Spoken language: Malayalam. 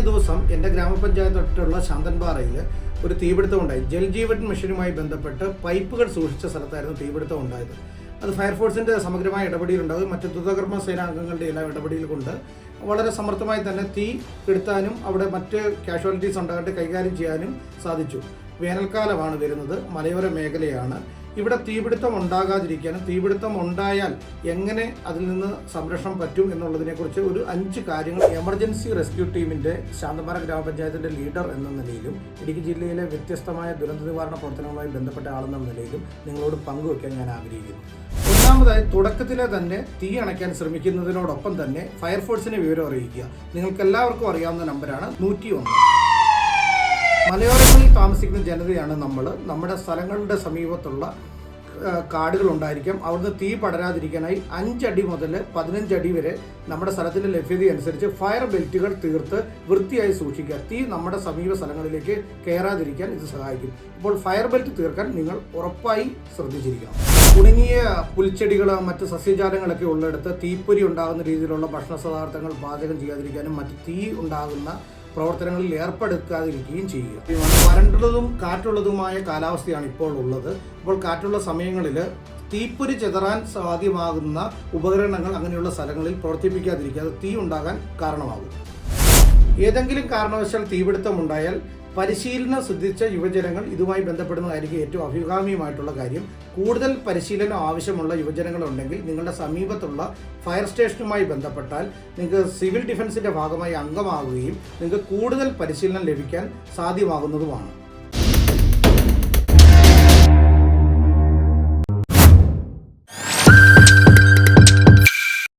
ദിവസം എന്റെ ഗ്രാമപഞ്ചായത്തൊട്ടുള്ള ശാന്തൻപാറയിൽ ഒരു തീപിടുത്തം ഉണ്ടായി. ജൽജീവൻ മിഷനുമായി ബന്ധപ്പെട്ട് പൈപ്പുകൾ സൂക്ഷിച്ച സ്ഥലത്തായിരുന്നു തീപിടുത്തം ഉണ്ടായത്. അത് ഫയർഫോഴ്സിന്റെ സമഗ്രമായ ഇടപെടലുണ്ടാകും മറ്റ് ദ്രുതകർമ്മ സേനാംഗങ്ങളുടെ എല്ലാം ഇടപെടലിൽ കൊണ്ട് വളരെ സമർത്ഥമായി തന്നെ തീ കെടുത്താനും അവിടെ മറ്റ് കാഷ്വാലിറ്റീസ് ഉണ്ടാകാണ്ട് കൈകാര്യം ചെയ്യാനും സാധിച്ചു. വേനൽക്കാലമാണ് വരുന്നത്. മലയോര മേഖലയാണ്. ഇവിടെ തീപിടുത്തം ഉണ്ടാകാതിരിക്കാനും തീപിടുത്തം ഉണ്ടായാൽ എങ്ങനെ അതിൽ നിന്ന് സംരക്ഷണം പറ്റും എന്നുള്ളതിനെക്കുറിച്ച് ഒരു അഞ്ച് കാര്യങ്ങൾ എമർജൻസി റെസ്ക്യൂ ടീമിന്റെ ശാന്തമാര ഗ്രാമപഞ്ചായത്തിന്റെ ലീഡർ എന്ന നിലയിലും ഇടുക്കി ജില്ലയിലെ വ്യത്യസ്തമായ ദുരന്ത നിവാരണ പ്രവർത്തനങ്ങളുമായി ബന്ധപ്പെട്ട ആളെന്ന നിലയിലും നിങ്ങളോട് പങ്കുവയ്ക്കാൻ ഞാൻ ആഗ്രഹിക്കുന്നു. ഒന്നാമതായി തുടക്കത്തിലെ തന്നെ തീ അണയ്ക്കാൻ ശ്രമിക്കുന്നതിനോടൊപ്പം തന്നെ ഫയർഫോഴ്സിനെ വിവരം അറിയിക്കുക. നിങ്ങൾക്ക് എല്ലാവർക്കും അറിയാവുന്ന നമ്പറാണ് നൂറ്റി ഒന്ന് മലയോരങ്ങളിൽ താമസിക്കുന്ന ജനതയാണ് നമ്മൾ നമ്മുടെ സ്ഥലങ്ങളുടെ സമീപത്തുള്ള കാടുകൾ ഉണ്ടായിരിക്കാം അവിടുന്ന് തീ പടരാതിരിക്കാനായി അഞ്ചടി മുതൽ പതിനഞ്ചടി വരെ നമ്മുടെ സ്ഥലത്തിന്റെ ലഭ്യത അനുസരിച്ച് ഫയർ ബെൽറ്റുകൾ തീർത്ത് വൃത്തിയായി സൂക്ഷിക്കുക. തീ നമ്മുടെ സമീപ സ്ഥലങ്ങളിലേക്ക് കയറാതിരിക്കാൻ ഇത് സഹായിക്കും. അപ്പോൾ ഫയർ ബെൽറ്റ് തീർക്കാൻ നിങ്ങൾ ഉറപ്പായി ശ്രദ്ധിച്ചിരിക്കണം. ഉണങ്ങിയ പുൽച്ചെടികൾ മറ്റ് സസ്യജാലങ്ങളൊക്കെ ഉള്ളിടത്ത് തീപ്പൊരി ഉണ്ടാകുന്ന രീതിയിലുള്ള ഭക്ഷണ പാചകം ചെയ്യാതിരിക്കാനും മറ്റ് തീ ഉണ്ടാകുന്ന പ്രവർത്തനങ്ങളിൽ ഏർപ്പെടുത്താതിരിക്കുകയും ചെയ്യുക. വരണ്ടതും കാറ്റുള്ളതുമായ കാലാവസ്ഥയാണ് ഇപ്പോൾ ഉള്ളത്. അപ്പോൾ കാറ്റുള്ള സമയങ്ങളിൽ തീപ്പൊരി ചെതറാൻ സാധ്യമാകുന്ന ഉപകരണങ്ങൾ അങ്ങനെയുള്ള സ്ഥലങ്ങളിൽ പ്രവർത്തിപ്പിക്കാതിരിക്കുക അത് തീ ഉണ്ടാകാൻ കാരണമാകും. ഏതെങ്കിലും കാരണവശാൽ തീപിടുത്തം ഉണ്ടായാൽ പരിശീലനം സിദ്ധിച്ച യുവജനങ്ങൾ ഇതുമായി ബന്ധപ്പെടുന്നതായിരിക്കും ഏറ്റവും അഭികാമ്യമായിട്ടുള്ള കാര്യം. കൂടുതൽ പരിശീലനം ആവശ്യമുള്ള യുവജനങ്ങളുണ്ടെങ്കിൽ നിങ്ങളുടെ സമീപത്തുള്ള ഫയർ സ്റ്റേഷനുമായി ബന്ധപ്പെട്ടാൽ നിങ്ങൾക്ക് സിവിൽ ഡിഫൻസിന്റെ ഭാഗമായി അംഗമാകുകയും നിങ്ങൾക്ക് കൂടുതൽ പരിശീലനം ലഭിക്കാൻ സാധ്യമാകുന്നതുമാണ്.